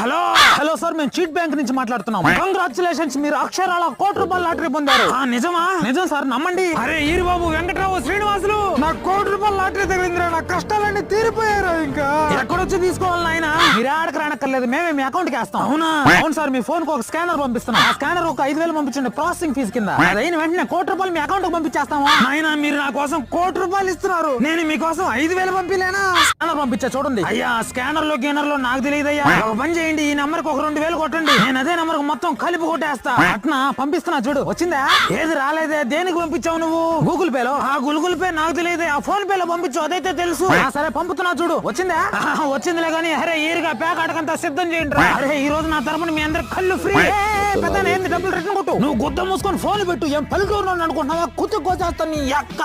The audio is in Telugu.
హలో. హలో సార్ మేము చీట్ బ్యాంక్ నుంచి మాట్లాడుతున్నాం. కంగ్రాచులేషన్స్ మీరు అక్షరాల కోటి రూపాయల లాటరీ పొందారు. ఆ, నిజమా? నిజం సార్ నమ్మండి. అరే ఈరు బాబు వెంకట్రావు శ్రీనివాసులు. నా కోటి రూపాయల లాటరీ తగిలిందిరా నా కష్టాలన్నీ తీరిపోయారు ఇంకా. ఎక్కడొచ్చి తీసుకోవాలి నాయన? మీరు ఆడకు రానక్కర్లేదు మేమే మీ అకౌంట్కి వేస్తాం. అవునా? అవును సార్ మీ ఫోన్కు ఒక స్కానర్ పంపిస్తున్నాం. ఆ స్కానర్ ఒక ఐదు వేలు పంపించండి ప్రాసెసింగ్ ఫీజు కింద. అదైన వెంటనే కోటి రూపాయలు మీ అకౌంట్కి పంపించేస్తాము? నాయన మీరు నా కోసం కోటి రూపాయలు ఇస్తున్నారు. నేను మీకోసం ఐదు వేలు పంపిలేనా? స్కానర్ పంపించా చూడండి. అయ్యా స్కానర్లో గీనర్లో నాకు తెలియదయ్యా. ఒక పని చేయండి ఈ నంబర్కి ఒక రెండు వేలు కొట్టండి. నేను అదే నంబర్కు మొత్తం కలిపి కొట్టేస్తా. అట్నా పంపిస్తున్నా చూడు. వచ్చిందా? ఏది రాలేదే? దేనికి పంపించావు నువ్వు? గూగుల్ పే లో ఆ గూగుల్ పే నాకు తెలియదే. ఆ ఫోన్ పే లో పంపించు అదైతే తెలుసు. సరే పంపుతున్నా చూడు. వచ్చిందా? వచ్చిందిలే కానీ అరే ఈరుగా ప్యాక్ అడకంతా సిద్ధం చేయండి. అరే ఈ రోజు నా తరపున మీ అందరికి కళ్ళు ఫ్రీ. పెద్ద ఏంది డబ్బులు రిటర్న్ కొట్టు? నువ్వు గుద్ద మూసుకొని ఫోన్ పెట్టు. ఏం పల్లెటూరు అనుకుంటున్నావా? కుత్తు కోసేస్తాను నీ అక్క.